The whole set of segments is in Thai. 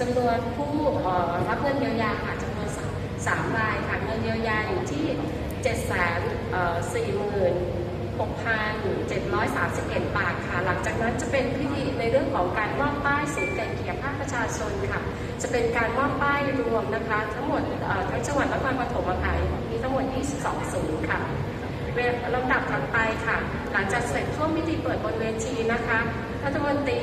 จำนวนผู้รับเงินเยียวยาค่ะจำนวนสามรายค่ะเงินเยียวยาอยู่ที่7 4 6,731บเอ็ดบาทค่ะ หลังจากนั้นจะเป็นพิธีในเรื่องของการมอบป้ายศูนย์ไก่เกลี่ยภาคประชาชนค่ะ จะเป็นการมอบป้ายรวมนะคะ ทั้งหมดทั้งจังหวัดนครปฐมค่ะมีทั้งหมด 22ศูนย์ค่ะ เวลลำดับถัดไปค่ะ หลังจากเสร็จช่วงพิธีเปิดบนเวทีนะคะ รัฐมนตรี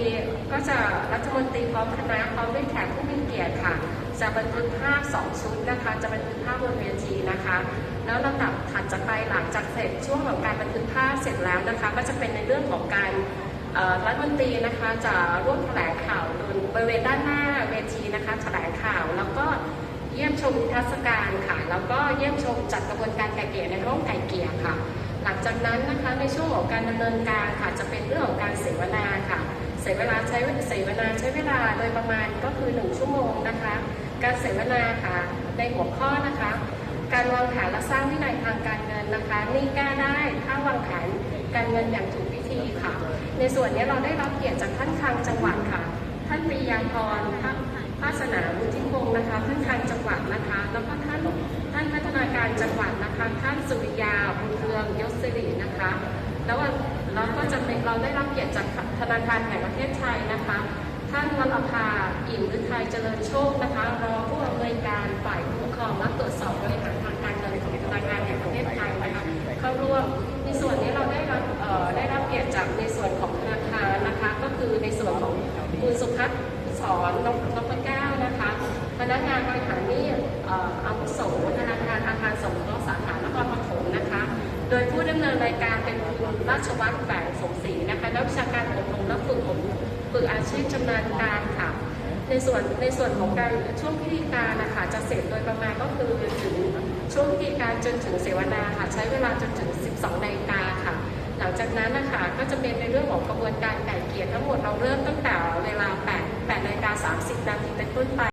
ก็จะรัฐมนตรีพร้อมคณะพร้อมด้วยแขกผู้มีเกียรติค่ะ จะบันทึกภาพสองชุดนะคะ จะบันทึกภาพบนเวทีนะคะ แล้วลำดับถัดจากไปหลังจากเสร็จช่วงของการบันทึกภาพเสร็จแล้วนะคะ ก็จะเป็นในเรื่องของการรัฐมนตรีนะคะจะร่วมแถลงข่าวโดยบริเวณด้านหน้าเวทีนะคะแถลงข่าว มนิทรรศการค่ะ แล้วก็เยี่ยมชมจัดกระบวนการไก่เกลี่ยในห้องไก่เกลี่ยค่ะ หลังจากนั้นนะคะในช่วงของการดำเนินการค่ะจะเป็นเรื่องของการเสวนาค่ะ เสวนาใช้เสวนาใช้เวลาโดยประมาณก็คือ 1 ชั่วโมงนะคะ การเสวนาค่ะในหัวข้อนะคะ การวางแผนและสร้างวินัยทางการเงินนะคะนี่กล้าได้ถ้าวางแผนการเงินอย่างถูกวิธีค่ะ ในส่วนนี้เราได้รับเกียรติจากท่านคลังจังหวัดค่ะ ท่านปรียาพรภาภาสนาบุญทิพงศ์ นะคะ แล้วเราก็จะเป็นเราได้รับเกียรติจากธนาคารแห่งประเทศไทยนะคะ ท่านวรภาอิ่มฤทัยเจริญโชคนะคะรองผู้อำนวยการฝ่ายคุ้มครองและตรวจสอบบริหารทางการเงินของธนาคารแห่งประเทศไทยนะคะเข้าร่วมในส่วนนี้เราได้รับเอ่อได้รับเกียรติจากในส่วนของธนาคารนะคะ ก็คือในส่วนของคุณสุพัฒน์สอนนพนพแก้วนะคะพนักงานบริหารหนี่เอ่ออาวุโสธนาคารอาคารสงเคราะห์สาขานครปฐมนะคะ โดยผู้ ราชวัฒน์แฝงสมศรีนะคะนักวิชาการอบรมและฝึกอบฝึกอาชีพชำนาญการค่ะ ในส่วนในส่วนของการช่วงพิธีการนะคะจะเสร็จโดยประมาณก็คือถึงช่วงพิธีการจนถึงเสวนาค่ะใช้เวลาจนถึง 12นาฬิกาค่ะ หลังจากนั้นนะคะก็จะเป็นในเรื่องของกระบวนการไก่เกลี่ยทั้งหมดเราเริ่มตั้งแต่เวลา8 8นาฬิกา30นาทีเป็นต้นไป